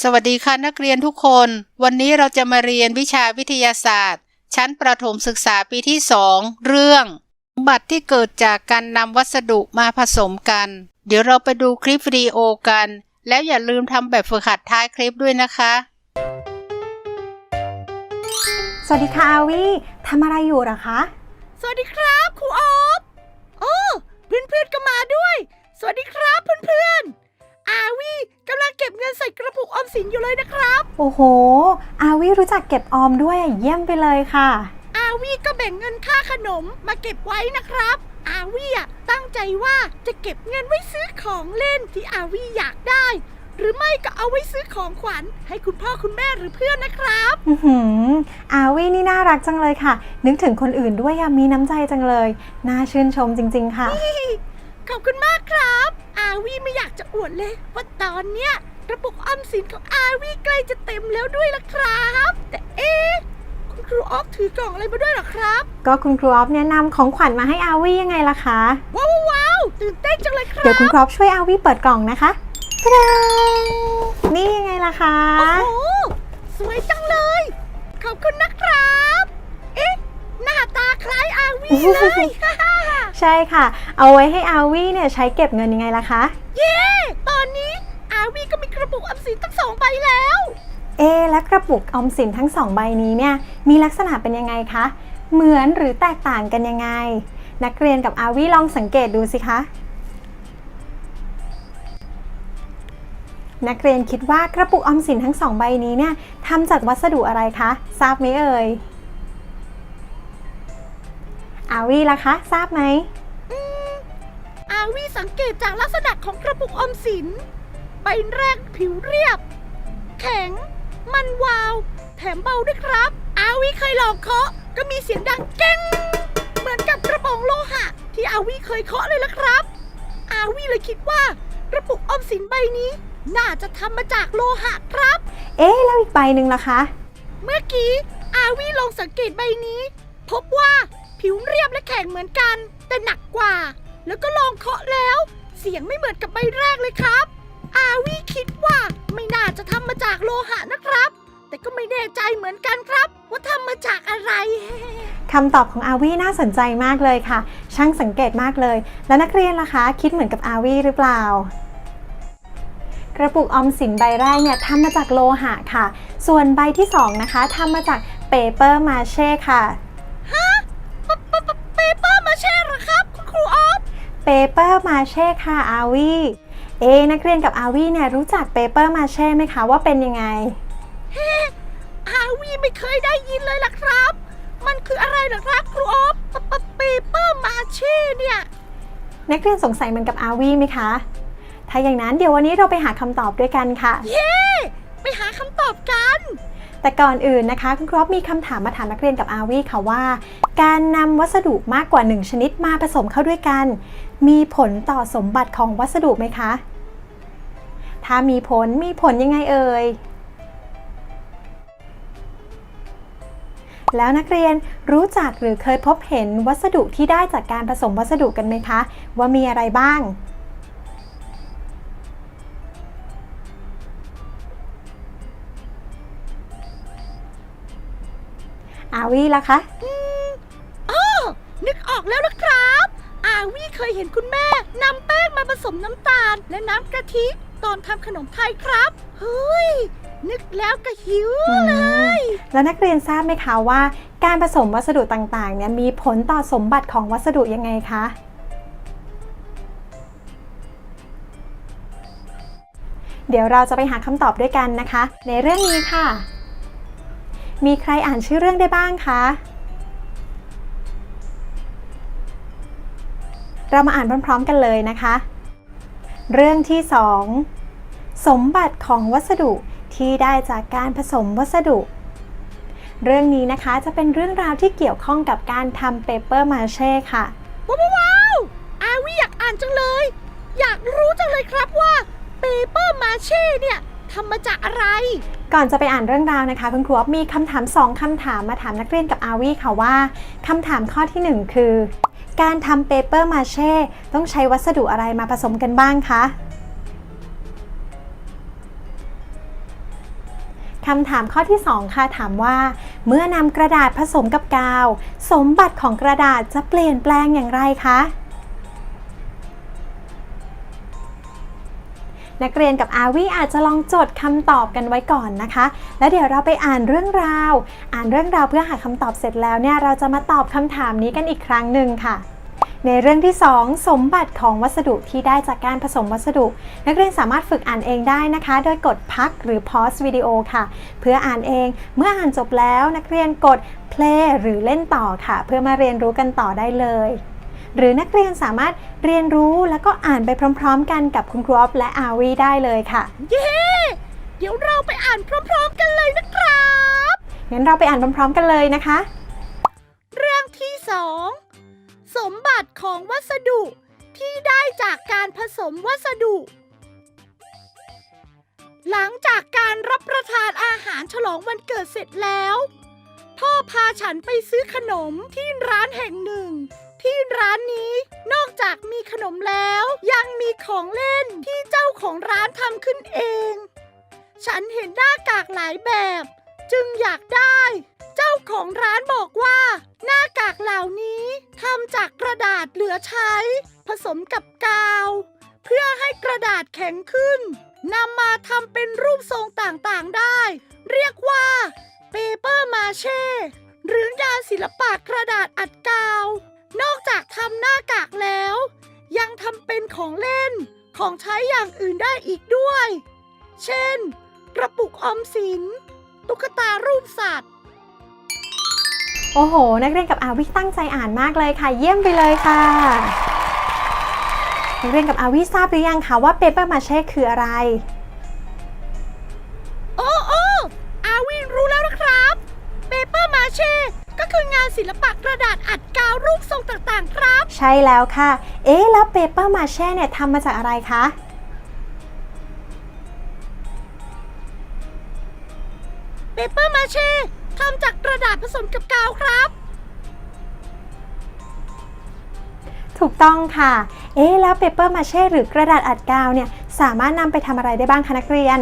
สวัสดีค่ะนักเรียนทุกคน วันนี้เราจะมาเรียนวิชาวิทยาศาสตร์ ชั้นประถมศึกษาปีที่สองเรื่องสมบัติที่เกิดจากการนำวัสดุมาผสมกัน เดี๋ยวเราไปดูคลิปวิดีโอกัน แล้วอย่าลืมทำแบบฝึกหัดท้ายคลิปด้วยนะคะ สวัสดีค่ะอาวีทำอะไรอยู่เหรอคะ สวัสดีครับครูออฟโอ้เพื่อนๆก็มาด้วย สวัสดีครับเพื่อนๆ สินอยู่เลยนะครับ โอ้โห อาวีรู้จักเก็บออมด้วยเยี่ยมไปเลยค่ะ อาวีก็แบ่งเงินค่าขนมมาเก็บไว้นะครับ อาวีอะตั้งใจว่าจะเก็บเงินไว้ซื้อของเล่นที่อาวีอยากได้ หรือไม่ก็เอาไว้ซื้อของขวัญ ให้คุณพ่อคุณแม่หรือเพื่อนนะครับ อือหืออาวีนี่น่ารักจังเลยค่ะ นึกถึงคนอื่นด้วยอะมีน้ำใจจังเลย น่าชื่นชมจริง ๆ ค่ะ ขอบคุณมากครับ อาวีไม่อยากจะอวดเลยว่าตอนเนี้ย กระปุกออมสินของอาวีใกล้จะเต็มแล้วด้วยล่ะครับ แต่เอ๊ะคุณครูออฟถือกล่องอะไรมาด้วยเหรอครับก็คุณครูออฟเนี่ยนำของขวัญมาให้อาวียังไงล่ะคะ ว้าวว้าวตื่นเต้นจังเลยครับเดี๋ยวคุณครูออฟช่วยอาวีเปิดกล่องนะคะตะดานี่ยังไงล่ะคะ โอ้โหสวยจังเลย ขอบคุณนะครับ เอ๊ะ หน้าตาคล้ายอาวีเลย ใช่ค่ะ เอาไว้ให้อาวีเนี่ยใช้เก็บเงินยังไงล่ะคะ เย้ ตอนนี้อา วีก็มีกระปุกออมสินตั้งสองใบแล้ว เอะและกระปุกออมสินทั้งสองใบนี้เนี่ยมีลักษณะเป็นยังไงคะ เหมือนหรือแตกต่างกันยังไง นักเรียนกับอาวีลองสังเกตดูสิคะ นักเรียนคิดว่ากระปุกออมสินทั้งสองใบนี้เนี่ยทำจากวัสดุอะไรคะ ทราบไหมเอ่ย อาวีล่ะคะ ทราบไหมอาวีสังเกตจากลักษณะของกระปุกออมสิน ใบแรกผิวเรียบ แข็ง มันวาว แถมเบาด้วยครับ อาวีเคยลองเคาะ ก็มีเสียงดังเก้ง เหมือนกับกระป๋องโลหะ ที่อาวีเคยเคาะเลยละครับ อาวีเลยคิดว่ากระปุกออมสินใบนี้ น่าจะทำมาจากโลหะครับ เอ๊ะแล้วอีกใบหนึ่งล่ะคะ เมื่อกี้อาวีลองสังเกตใบนี้ พบว่าผิวเรียบและแข็งเหมือนกัน แต่หนักกว่า แล้วก็ลองเคาะแล้ว เสียงไม่เหมือนกับใบแรกเลยครับ อาวีคิดว่าไม่น่าจะทำมาจากโลหะนะครับ แต่ก็ไม่แน่ใจเหมือนกันครับ ว่าทำมาจากอะไร คำตอบของอาวีน่าสนใจมากเลยค่ะ ช่างสังเกตมากเลย แล้วนักเรียนล่ะคะ คิดเหมือนกับอาวีหรือเปล่า กระปุกออมสินใบแรกเนี่ยทำมาจากโลหะค่ะ ส่วนใบที่สองนะคะทำมาจากเปเปอร์มาเช่ค่ะปะปะปะเปเปอร์มาเช่เหรอครับ คุณครูออฟเปเปอร์มาเช่ค่ะอาวี เอะนักเรียนกับอาวีเนี่ยรู้จักเปเปอร์มาเช่ไหมคะว่าเป็นยังไงอาวีไม่เคยได้ยินเลยล่ะครับ มันคืออะไรเหรอครับครูออฟปะปะเปเปอร์มาเช่เนี่ย นักเรียนสงสัยเหมือนกับอาวีไหมคะ ถ้าอย่างนั้นเดี๋ยววันนี้เราไปหาคำตอบด้วยกันค่ะ เย้ไปหาคำตอบกัน แต่ก่อนอื่นนะคะคุณครอบมีคำถามมาถามนักเรียนกับอาวีค่ะว่า การนำวัสดุมากกว่า 1 ชนิดมาผสมเข้าด้วยกัน มีผลต่อสมบัติของวัสดุไหมคะ ถ้ามีผลมีผลยังไงเอ่ย แล้วนักเรียนรู้จักหรือเคยพบเห็นวัสดุที่ได้จากการผสมวัสดุกันไหมคะ ว่ามีอะไรบ้างอาวีล่ะคะอ้อนึกออกแล้วล่ะครับ อาวีเคยเห็นคุณแม่นำแป้งมาผสมน้ำตาลและน้ำกะทิ ตอนทำขนมไทยครับ เฮ้ย นึกแล้วก็หิวเลย แล้วนักเรียนทราบไหมคะว่า การผสมวัสดุต่างๆเนี่ยมีผลต่อสมบัติของวัสดุยังไงคะ เดี๋ยวเราจะไปหาคำตอบด้วยกันนะคะ ในเรื่องนี้ค่ะ มีใครอ่านชื่อเรื่องได้บ้างคะเรามาอ่านพร้อม ๆ กันเลยนะคะ เรื่องที่ 2 สมบัติของวัสดุที่ได้จากการผสมวัสดุ เรื่องนี้นะคะจะเป็นเรื่องราวที่เกี่ยวข้องกับการทำเปเปอร์มาเช่ค่ะ ว้าวว้าวอาวีอยากอ่านจังเลย อยากรู้จังเลยครับว่าเปเปอร์มาเช่เนี่ยทำมาจากอะไร ก่อนจะไปอ่านเรื่องราวนะคะ คุณครูอ๊อฟมีคำถาม 2คำถามมาถามนักเรียนกับอาวีค่ะว่าคำถามข้อทีหนึ่1 คือ การทำเปเปอร์มาเช่ต้องใช้วัสดุอะไรมาผสมกันบ้างคะคำถามข้อที่ 2 ค่ะถามว่า เมื่อนำกระดาษผสมกับกาว สมบัติของกระดาษจะเปลี่ยนแปลงอย่างไรคะ นักเรียนกับอาวีอาจจะลองจดคำตอบกันไว้ก่อนนะคะ แล้วเดี๋ยวเราไปอ่านเรื่องราว อ่านเรื่องราวเพื่อหาคำตอบเสร็จแล้วเนี่ยเราจะมาตอบคำถามนี้กันอีกครั้งหนึ่งค่ะในเรื่องที่ 2 สมบัติของวัสดุที่ได้จากการผสมวัสดุ นักเรียนสามารถฝึกอ่านเองได้นะคะ โดยกดพักหรือ pause วิดีโอค่ะ เพื่ออ่านเองเมื่ออ่านจบแล้วนักเรียนกด play หรือเล่นต่อค่ะ เพื่อมาเรียนรู้กันต่อได้เลย หรือนักเรียนสามารถเรียนรู้แล้วก็อ่านไปพร้อม ๆ กันกับคุณครูออฟและอาวีได้เลยค่ะ เย้ เดี๋ยวเราไปอ่านพร้อมๆกันเลยนะครับ งั้นเราไปอ่านพร้อมๆกันเลยนะคะ เรื่องที่สองสมบัติของวัสดุที่ได้จากการผสมวัสดุ หลังจากการรับประทานอาหารฉลองวันเกิดเสร็จแล้ว พ่อพาฉันไปซื้อขนมที่ร้านแห่งหนึ่ง ที่ร้านนี้นอกจากมีขนมแล้ว ยังมีของเล่นที่เจ้าของร้านทำขึ้นเอง ฉันเห็นหน้ากากหลายแบบ จึงอยากได้ เจ้าของร้านบอกว่า หน้ากากเหล่านี้ทำจากกระดาษเหลือใช้ ผสมกับกาว เพื่อให้กระดาษแข็งขึ้นนำมาทำเป็นรูปทรงต่างๆได้ เรียกว่าเปเปอร์มาเช่หรืองานศิลปะกระดาษอัดกาว นอกจากทำหน้ากากแล้ว ยังทำเป็นของเล่นของใช้อย่างอื่นได้อีกด้วย เช่น กระปุกออมสิน ตุ๊กตารูปสัตว์ โอ้โห นักเรียนกับอาวิตั้งใจอ่านมากเลยค่ะ เยี่ยมไปเลยค่ะ นักเรียนกับอาวิทราบหรือยังคะว่าเปเปอร์มาเช่คืออะไรานศิลปะกระดาษอัดกาวรูปทรงต่างๆ ครับ ใช่แล้วค่ะ เอ๊ะ แล้วเปเปอร์มาเช่เนี่ยทำมาจากอะไรคะ เปเปอร์มาเช่ทำจากกระดาษผสมกับกาวครับ ถูกต้องค่ะ เอ๊ะ แล้วเปเปอร์มาเช่หรือกระดาษอัดกาวเนี่ย สามารถนำไปทำอะไรได้บ้างคะนักเรียน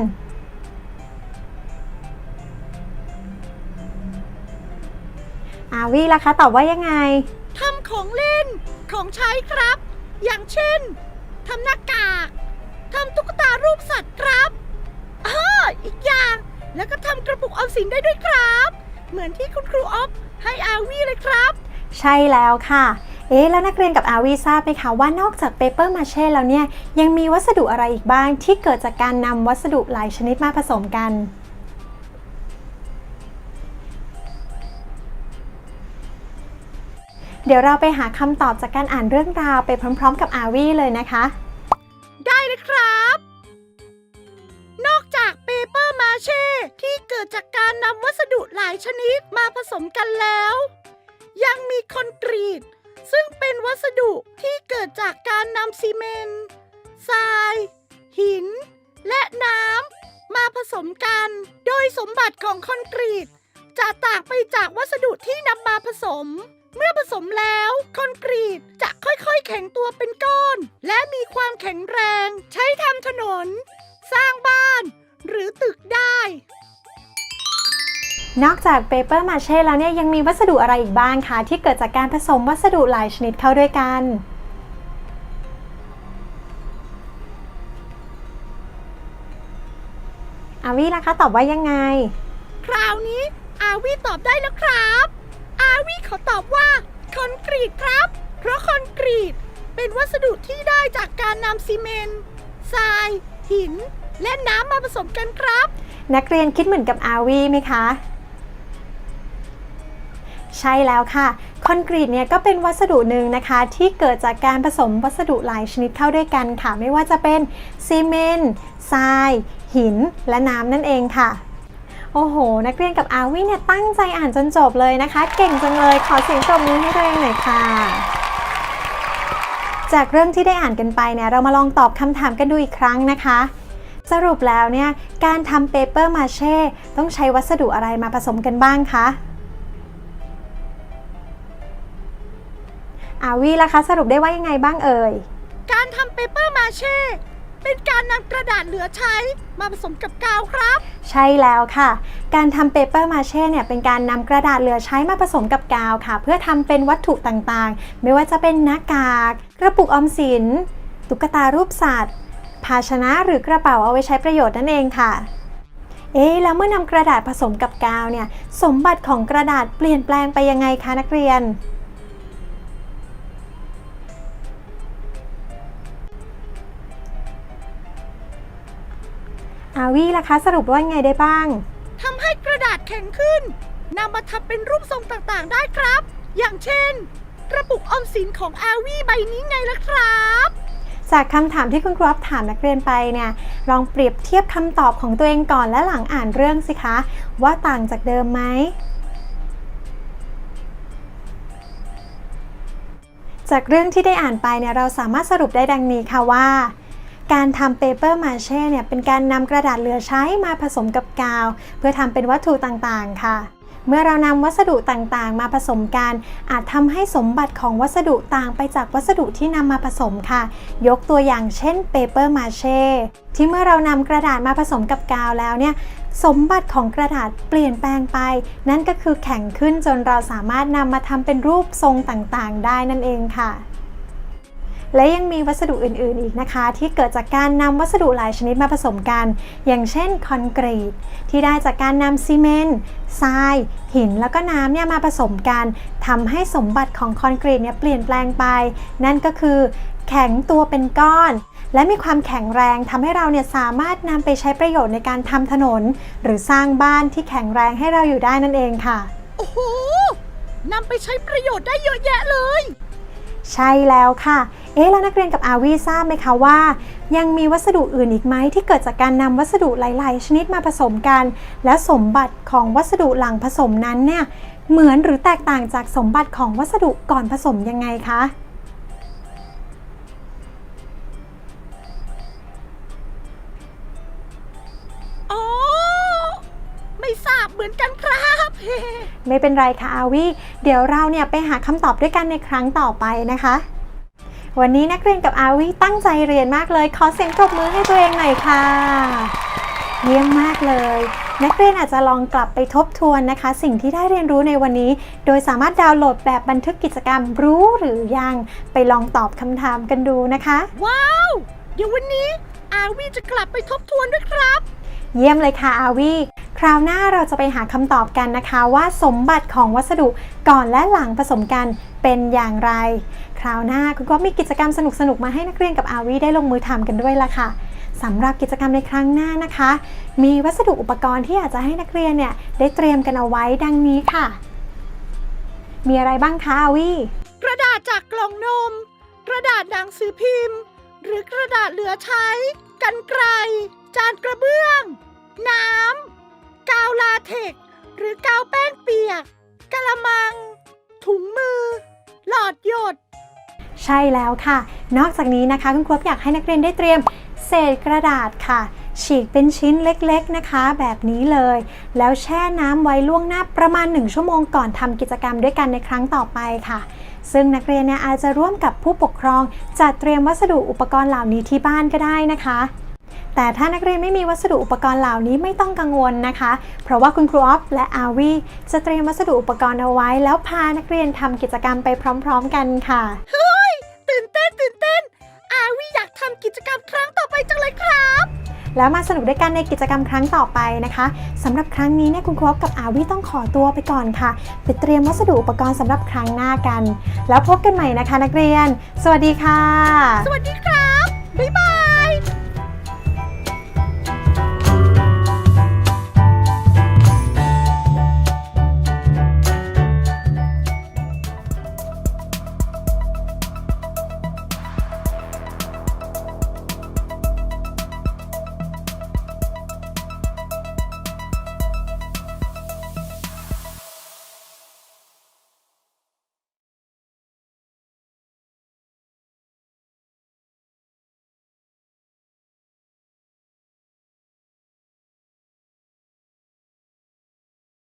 อาวีล่ะคะตอบว่ายังไง ทำของเล่น ของใช้ครับ อย่างเช่นทำหน้ากากทำตุ๊กตารูปสัตว์ครับอ้ออีกอย่างแล้วก็ทำกระปุกออมสินได้ด้วยครับ เหมือนที่คุณครูออฟให้อาวีเลยครับ ใช่แล้วค่ะ เอ๊ะแล้วนักเรียนกับอาวีทราบไหมคะว่านอกจากเปเปอร์มาเช่แล้วเนี่ยยังมีวัสดุอะไรอีกบ้างที่เกิดจากการนำวัสดุหลายชนิดมาผสมกัน เดี๋ยวเราไปหาคำตอบจากการอ่านเรื่องราวไปพร้อม ๆ กับอาวี่เลยนะคะ ได้เลยครับ นอกจากเปเปอร์มาเช่ที่เกิดจากการนำวัสดุหลายชนิดมาผสมกันแล้ว ยังมีคอนกรีต ซึ่งเป็นวัสดุที่เกิดจากการนำซีเมนต์ทราย หิน และน้ำมาผสมกัน โดยสมบัติของคอนกรีตจะต่างไปจากวัสดุที่นำมาผสม เมื่อผสมแล้ว คอนกรีตจะค่อยๆ แข็งตัวเป็นก้อน และมีความแข็งแรง ใช้ทำถนน สร้างบ้าน หรือตึกได้ นอกจากเปเปอร์มาเช่แล้วเนี่ยยังมีวัสดุอะไรอีกบ้างคะที่เกิดจากการผสมวัสดุหลายชนิดเข้าด้วยกัน อาวีล่ะคะตอบว่ายังไง คราวนี้อาวีตอบได้แล้วครับอา วีขอตอบว่าคอนกรีตครับ เพราะคอนกรีตเป็นวัสดุที่ได้จากการนำซีเมนต์ทราย หิน และน้ำมาผสมกันครับ นักเรียนคิดเหมือนกับอาวีไหมคะ ใช่แล้วค่ะ คอนกรีตเนี่ยก็เป็นวัสดุหนึ่งนะคะ ที่เกิดจากการผสมวัสดุหลายชนิดเข้าด้วยกันค่ะ ไม่ว่าจะเป็นซีเมนต์ทราย หิน และน้ำนั่นเองค่ะ โอ้โห นักเรียนกับอาวีเนี่ยตั้งใจอ่านจนจบเลยนะคะ เก่งจังเลย ขอเสียงปรบมือให้ตัวเองหน่อยค่ะ จากเรื่องที่ได้อ่านกันไปเนี่ยเรามาลองตอบคำถามกันดูอีกครั้งนะคะ สรุปแล้วเนี่ยการทำเปเปอร์มาเช่ต้องใช้วัสดุอะไรมาผสมกันบ้างคะอาวีล่ะคะสรุปได้ว่ายังไงบ้างเอ่ย การทำเปเปอร์มาเช่ เป็นการนำกระดาษเหลือใช้มาผสมกับกาวครับ ใช่แล้วค่ะ การทำเปเปอร์มาเช่เนี่ยเป็นการนำกระดาษเหลือใช้มาผสมกับกาวค่ะ เพื่อทำเป็นวัตถุต่างๆ ไม่ว่าจะเป็นหน้ากาก กระปุกออมสิน ตุ๊กตารูปสัตว์ ภาชนะหรือกระเป๋าเอาไว้ใช้ประโยชน์นั่นเองค่ะเอ๊แล้วเมื่อนำกระดาษผสมกับกาวเนี่ย สมบัติของกระดาษเปลี่ยนแปลงไปยังไงคะนักเรียน อาวีล่ะคะ สรุปว่าไงได้บ้าง ทำให้กระดาษแข็งขึ้นนำมาทำเป็นรูปทรงต่างๆ ได้ครับ อย่างเช่น กระปุกออมสินของอาวีใบนี้ไงล่ะครับ จากคำถามที่คุณครูอัพถามนักเรียนไปเนี่ยลองเปรียบเทียบคำตอบของตัวเองก่อนและหลังอ่านเรื่องสิคะ ว่าต่างจากเดิมไหมจากเรื่องที่ได้อ่านไปเนี่ยเราสามารถสรุปได้ดังนี้ค่ะว่า การทำเปเปอร์มาเช่เนี่ยเป็นการนำกระดาษเหลือใช้มาผสมกับกาว เพื่อทำเป็นวัตถุต่างๆ ค่ะ เมื่อเรานำวัสดุต่างๆ มาผสมกัน อาจทำให้สมบัติของวัสดุต่างไปจากวัสดุที่นำมาผสมค่ะ ยกตัวอย่างเช่นเปเปอร์มาเช่ที่เมื่อเรานำกระดาษมาผสมกับกาวแล้วเนี่ยสมบัติของกระดาษเปลี่ยนแปลงไป นั่นก็คือแข็งขึ้นจนเราสามารถนำมาทำเป็นรูปทรงต่างๆ ได้นั่นเองค่ะ และยังมีวัสดุอื่นๆอีกนะคะ ที่เกิดจากการนำวัสดุหลายชนิดมาผสมกัน อย่างเช่นคอนกรีต ที่ได้จากการนำซีเมนต์ทราย หินแล้วก็น้ำเนี่ยมาผสมกันทำให้สมบัติของคอนกรีตเนี่ยเปลี่ยนแปลงไป นั่นก็คือแข็งตัวเป็นก้อน และมีความแข็งแรงทำให้เราเนี่ยสามารถนำไปใช้ประโยชน์ในการทำถนน หรือสร้างบ้านที่แข็งแรงให้เราอยู่ได้นั่นเองค่ะ โอ้โหนำไปใช้ประโยชน์ได้เยอะแยะเลย ใช่แล้วค่ะ เอ๊ะแล้วนักเรียนกับอาวีทราบไหมคะว่า ยังมีวัสดุอื่นอีกไหมที่เกิดจากการนำวัสดุหลาย ๆ ชนิดมาผสมกัน และสมบัติของวัสดุหลังผสมนั้นเนี่ยเหมือนหรือแตกต่างจากสมบัติของวัสดุก่อนผสมยังไงคะอ๋อไม่ทราบเหมือนกันครับ ไม่เป็นไรค่ะอาวีเดี๋ยวเราเนี่ยไปหาคำตอบด้วยกันในครั้งต่อไปนะคะ วันนี้นักเรียนกับอาวีตั้งใจเรียนมากเลย ขอเสียงปรบมือให้ตัวเองหน่อยค่ะ เยี่ยมมากเลย นักเรียนอาจจะลองกลับไปทบทวนนะคะ สิ่งที่ได้เรียนรู้ในวันนี้ โดยสามารถดาวน์โหลดแบบบันทึกกิจกรรมรู้หรือยังไปลองตอบคำถามกันดูนะคะ ว้าว เดี๋ยววันนี้อาวีจะกลับไปทบทวนด้วยครับ เยี่ยมเลยค่ะอาวี คราวหน้าเราจะไปหาคำตอบกันนะคะว่าสมบัติของวัสดุก่อนและหลังผสมกันเป็นอย่างไร คราวหน้าคุณก็มีกิจกรรมสนุกๆมาให้นักเรียนกับอาวีได้ลงมือทำกันด้วยละค่ะสำหรับกิจกรรมในครั้งหน้านะคะ มีวัสดุอุปกรณ์ที่อยากจะให้นักเรียนเนี่ยได้เตรียมกันเอาไว้ดังนี้ค่ะ มีอะไรบ้างคะอาวีกระดาษจากกล่องนม กระดาษหนังสือพิมพ์ หรือกระดาษเหลือใช้ กันไกรจานกระเบื้อง น้ำ กาวลาเทกหรือกาวแป้งเปียกกะละมัง ถุงมือ หลอดหยด ใช่แล้วค่ะ นอกจากนี้นะคะคุณครูอยากให้นักเรียนได้เตรียมเศษกระดาษค่ะ ฉีกเป็นชิ้นเล็กๆนะคะ แบบนี้เลย แล้วแช่น้ำไว้ล่วงหน้าประมาณ 1 ชั่วโมงก่อนทำกิจกรรมด้วยกันในครั้งต่อไปค่ะ ซึ่งนักเรียนเนี่ยอาจจะร่วมกับผู้ปกครองจัดเตรียมวัสดุอุปกรณ์เหล่านี้ที่บ้านก็ได้นะคะ แต่ถ้านักเรียนไม่มีวัสดุอุปกรณ์เหล่านี้ไม่ต้องกังวลนะคะ เพราะว่าคุณครูออฟและอาวีจะเตรียมวัสดุอุปกรณ์เอาไว้ แล้วพานักเรียนทำกิจกรรมไปพร้อม ๆ กันค่ะตื่นเต้นตื่นเต้น อาวีอยากทำกิจกรรมครั้งต่อไปจังเลยครับแล้วมาสนุกด้วยกันในกิจกรรมครั้งต่อไปนะคะสำหรับครั้งนี้เนี่ยคุณครูอ๊อฟกับอาวิต้องขอตัวไปก่อนค่ะไปเตรียมวัสดุอุปกรณ์สำหรับครั้งหน้ากัน แล้วพบกันใหม่นะคะนักเรียน สวัสดีค่ะ สวัสดีครับบ๊ายบาย